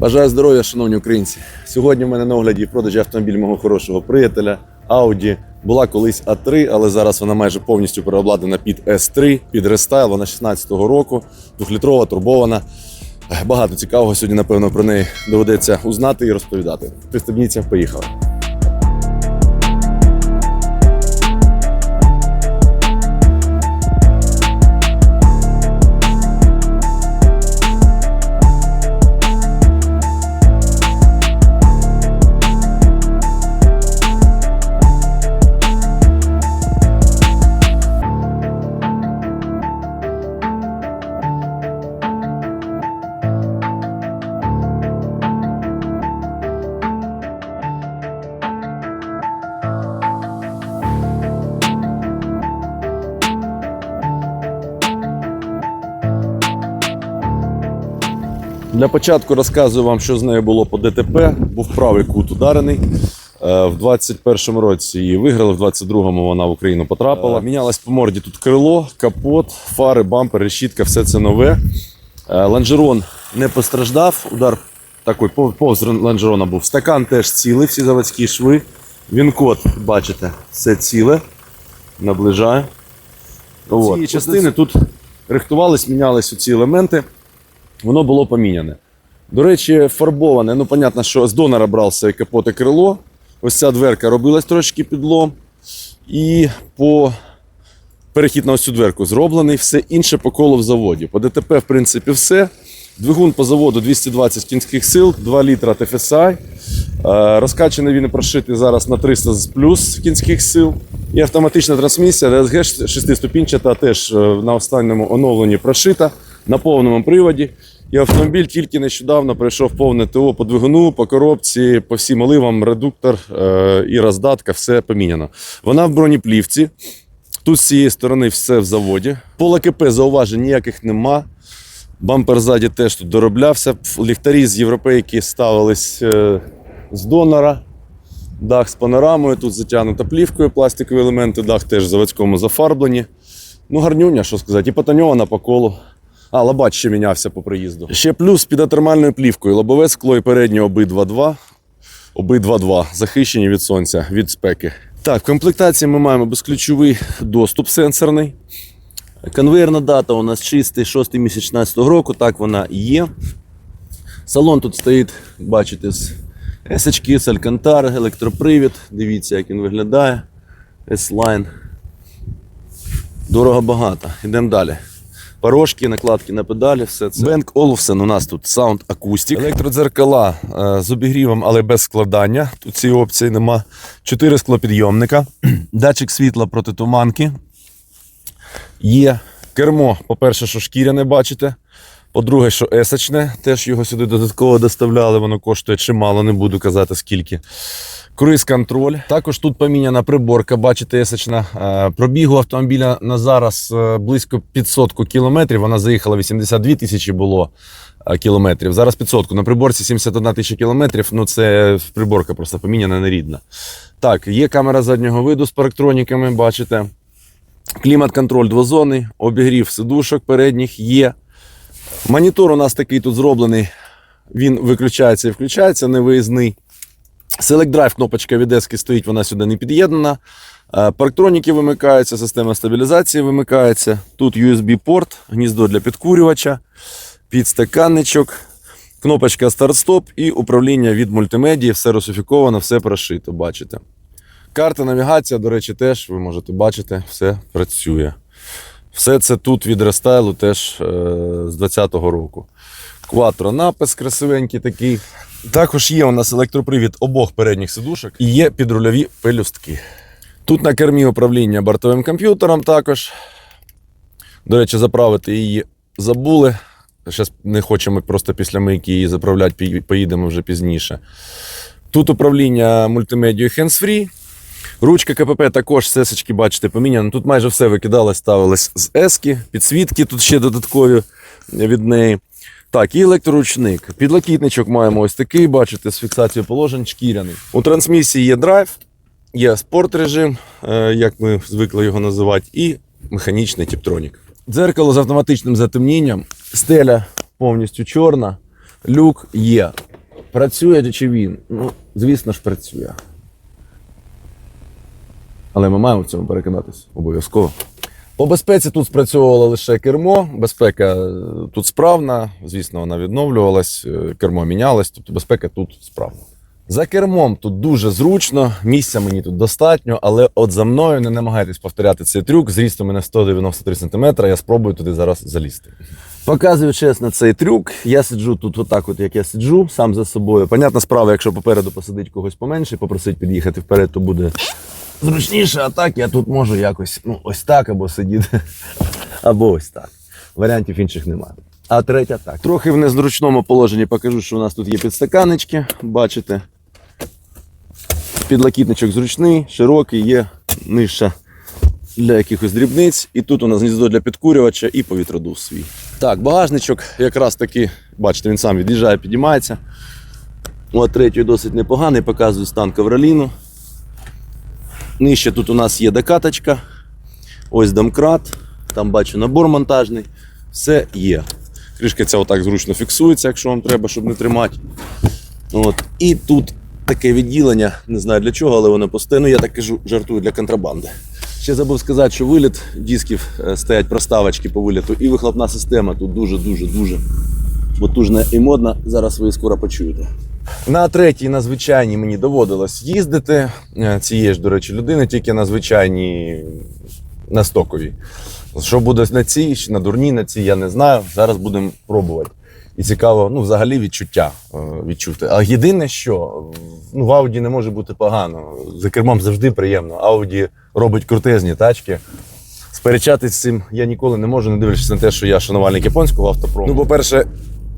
Бажаю здоров'я, шановні українці. Сьогодні в мене на огляді продажі автомобіль мого хорошого приятеля Audi. Була колись А3, але зараз вона майже повністю переобладнана під S3, під рестайл. Вона 16-го року, двохлітрова, турбована. Багато цікавого сьогодні, напевно, про неї доведеться узнати і розповідати. Пристебніться, поїхали. Для початку розказую вам, що з нею було по ДТП. Був правий кут ударений. Е, В 21-му році її виграли, в 22-му вона в Україну потрапила. Мінялось по морді тут крило, капот, фари, бампер, решітка, все це нове. Е, Лонжерон не постраждав. Удар такий повз лонжерона був. Стакан теж цілий, всі заводські шви. Він-код, бачите, все ціле. Наближаю. Ці частини тут рихтувались, мінялись ці елементи воно було поміняне. До речі, фарбоване. Ну, понятно, що з донора брався і капот і крило. Ось ця дверка робилась трошки підлом. І по перехід на ось цю дверку зроблений, все інше по колу в заводі. По ДТП, в принципі, все. Двигун по заводу 220 кінських сил, 2 літра TFSI. Е, Розкачаний він прошитий зараз на 300 з плюс кінських сил. І автоматична трансмісія DSG 6-ступінчата теж е, на останньому оновленні прошита на повному приводі. І автомобіль тільки нещодавно пройшов повне ТО по двигуну, по коробці, по всім оливам, редуктор е, і роздатка, все поміняно. Вона в бронеплівці. Тут з цієї сторони все в заводі. По ЛКП зауважень ніяких нема. Бампер ззаді теж тут дороблявся. Ліхтарі з європейки ставились е, з донора. Дах з панорамою, тут затягнута плівкою, пластикові елементи, дах теж в заводському зафарблені. Ну, гарнюня, що сказати, і потоньована по колу. А, лабач ще мінявся по приїзду. Ще плюс під атермальною плівкою. Лобове скло і переднє обидва 2. Обидва 2 захищені від сонця, від спеки. Так, в комплектації ми маємо безключовий доступ сенсорний. Конвейерна дата у нас чистий 6 місяць 16 року, так вона і є. Салон тут стоїть, бачите, з есочки, з Алькантар, електропривід. Дивіться, як він виглядає. S-Line. Дорого багато. Йдемо далі. Порожки, накладки на педалі, все це. Бенк Olufsen у нас тут Sound Acoustic. Електродзеркала е, з обігрівом, але без складання. Тут цієї опції нема. Чотири склопідйомника. Датчик світла проти туманки. Є кермо, по-перше, що шкіряне бачите. По-друге, що есочне, теж його сюди додатково доставляли, воно коштує чимало, не буду казати скільки. Круїз контроль. Також тут поміняна приборка, бачите, есочна. Е, Пробігу автомобіля на зараз е, близько 500 кілометрів. Вона заїхала 82 тисячі було е, кілометрів. Зараз 500. На приборці 71 тисяча кілометрів. Ну це приборка просто поміняна, нерідна. Так, є камера заднього виду з парктроніками, бачите. Клімат-контроль двозонний, обігрів сидушок передніх є. Монітор у нас такий тут зроблений. Він виключається і включається, не виїзний. Select Drive кнопочка від ески стоїть, вона сюди не під'єднана. Е, Парктроніки вимикаються, система стабілізації вимикається. Тут USB-порт, гніздо для підкурювача, підстаканничок, кнопочка старт-стоп і управління від мультимедії. Все русифіковано, все прошито, бачите. Карта навігація, до речі, теж ви можете бачити, все працює. Все це тут від рестайлу теж е, з 20-го року. Кватро напис красивенький такий. Також є у нас електропривід обох передніх сидушок і є підрульові пелюстки. Тут на кермі управління бортовим комп'ютером також. До речі, заправити її забули. Зараз не хочемо просто після мийки її заправляти, поїдемо вже пізніше. Тут управління мультимедією hands-free. Ручка КПП також сесочки, бачите, поміняна. Тут майже все викидалось, ставилось з ески, підсвітки тут ще додаткові від неї. Так, і електроручник. Підлокітничок маємо ось такий, бачите, з фіксацією положень шкіряний. У трансмісії є драйв, є спорт режим, е, як ми звикли його називати, і механічний тіптронік. Дзеркало з автоматичним затемнінням, стеля повністю чорна, люк є. Працює чи він? Ну, звісно ж, працює. Але ми маємо в цьому переконатися обов'язково. По безпеці тут спрацьовувало лише кермо. Безпека е, тут справна. Звісно, вона відновлювалась, е, кермо мінялось, тобто безпека тут справна. За кермом тут дуже зручно, місця мені тут достатньо, але от за мною не намагайтесь повторяти цей трюк. Зріст у мене 193 см, я спробую туди зараз залізти. Показую чесно цей трюк. Я сиджу тут, отак, от як я сиджу, сам за собою. Понятна справа, якщо попереду посадить когось поменше, попросить під'їхати вперед, то буде зручніше, а так я тут можу якось ну, ось так або сидіти, або ось так. Варіантів інших немає. А третя так. Трохи в незручному положенні покажу, що у нас тут є підстаканечки, бачите. Підлакітничок зручний, широкий, є ниша для якихось дрібниць. І тут у нас гніздо для підкурювача і повітродув свій. Так, багажничок якраз таки, бачите, він сам від'їжджає, підіймається. От третій досить непоганий, показую стан ковроліну. Нижче тут у нас є докаточка. Ось домкрат. Там бачу набор монтажний. Все є. Кришка ця отак зручно фіксується, якщо вам треба, щоб не тримати. От. І тут таке відділення, не знаю для чого, але воно постійно, я так кажу, жартую для контрабанди. Ще забув сказати, що виліт дисків е, стоять проставочки по виліту, і вихлопна система тут дуже-дуже дуже потужна і модна. Зараз ви скоро почуєте. На третій, на звичайній мені доводилось їздити е, цієї ж, до речі, людини, тільки на звичайній на стоковій. Що буде на цій, на дурній на цій, я не знаю. Зараз будемо пробувати. І цікаво, ну, взагалі відчуття е, відчути. А єдине, що ну, в Ауді не може бути погано. За кермом завжди приємно. Ауді робить крутезні тачки. Сперечатись з цим я ніколи не можу, не дивлячись на те, що я шанувальник японського автопрому. Ну, по-перше,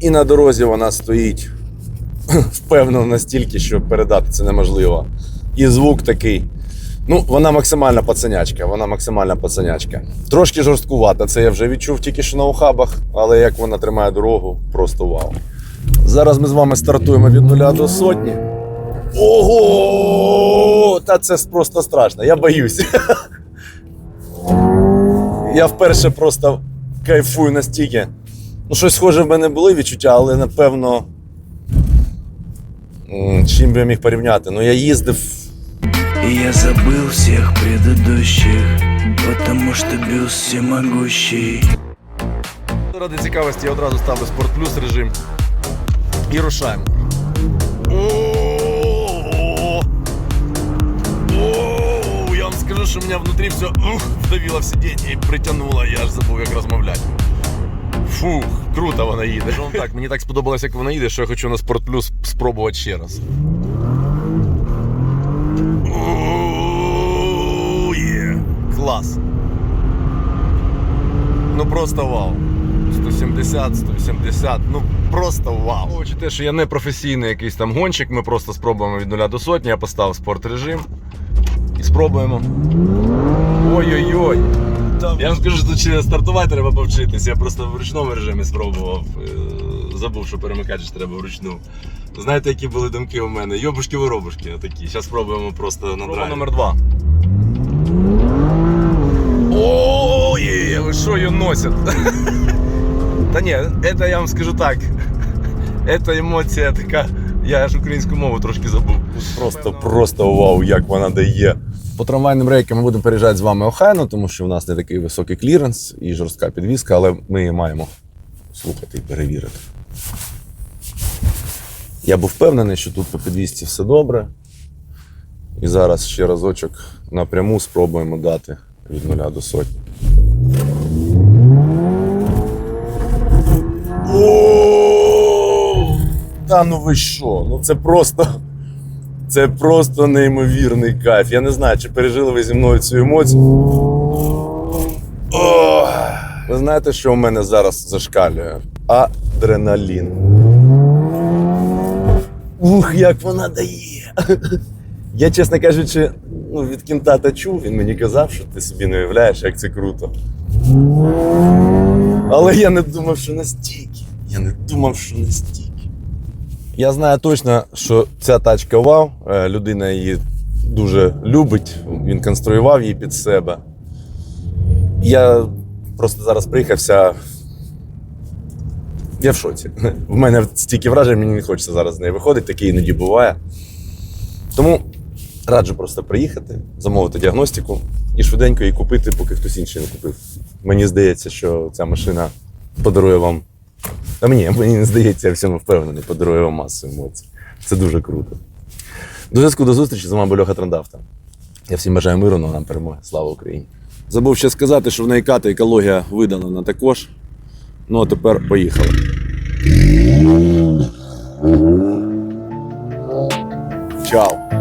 і на дорозі вона стоїть впевнено настільки, що передати це неможливо. І звук такий. Ну, вона максимальна пацанячка, вона максимальна пацанячка. Трошки жорсткувата, це я вже відчув тільки що на ухабах, але як вона тримає дорогу, просто вау. Зараз ми з вами стартуємо від нуля до сотні. Ого! Та це просто страшно, я боюсь. Я вперше просто кайфую настільки. Ну, щось схоже в мене були відчуття, але напевно. Чим би я міг порівняти? Ну, я їздив И я забыл всех предыдущих Потому что бюст всемогущий Ради цікавості я одразу ставлю спорт плюс режим і рушаємо. О-о-о! Я вам скажу, що мене внутрі все ух, вдавило в сидіння і притягнуло, я аж забув, як розмовляти. Фух, круто вона їде. Вам так, мені так сподобалось, як вона їде, що я хочу на спорт плюс спробувати ще раз. Клас. Ну просто вау. 170, 180, ну просто вау. Враховуючи те, що я не професійний якийсь там гонщик, ми просто спробуємо від 0 до сотні, я поставив спорт режим. І спробуємо. Ой-ой-ой. Я вам скажу, що тут ще стартувати треба повчитись. Я просто в ручному режимі спробував. Е, Забув, що перемикач треба вручну. Знаєте, які були думки у мене? Йобушки-воробушки отакі. Зараз спробуємо просто на драйві. номер два. Ой, ви що її носять? Та ні, це я вам скажу так. Це емоція така. Я ж українську мову трошки забув. Просто, просто вау, як вона дає. По трамвайним рейкам ми будемо переїжджати з вами охайно, тому що в нас не такий високий кліренс і жорстка підвізка, але ми її маємо слухати і перевірити. Я був впевнений, що тут по підвізці все добре. І зараз ще разочок напряму спробуємо дати від нуля до сотні. Та ну ви що? Ну це просто. Це просто неймовірний кайф. Я не знаю, чи пережили ви зі мною цю емоцію. Ви знаєте, що у мене зараз зашкалює? Адреналін. Ух, як вона дає. Я, чесно кажучи, ну, від кінтата чув, він мені казав, що ти собі не уявляєш, як це круто. Але я не думав, що настільки. Я не думав, що настільки. Я знаю точно, що ця тачка вау. Е, Людина її дуже любить, він конструював її під себе. Я просто зараз приїхався Я в шоці. В мене стільки вражень, мені не хочеться зараз з неї виходити, таке іноді буває. Тому раджу просто приїхати, замовити діагностику і швиденько її купити, поки хтось інший не купив. Мені здається, що ця машина подарує вам. Та мені, мені не здається, я в цьому впевнений, подарує вам масу емоцій. Це дуже круто. До зв'язку до зустрічі з вами був Льоха Трандавта. Я всім бажаю миру, ну нам перемоги. Слава Україні! Забув ще сказати, що в Найката екологія видалена також. Ну а тепер поїхали. Чао!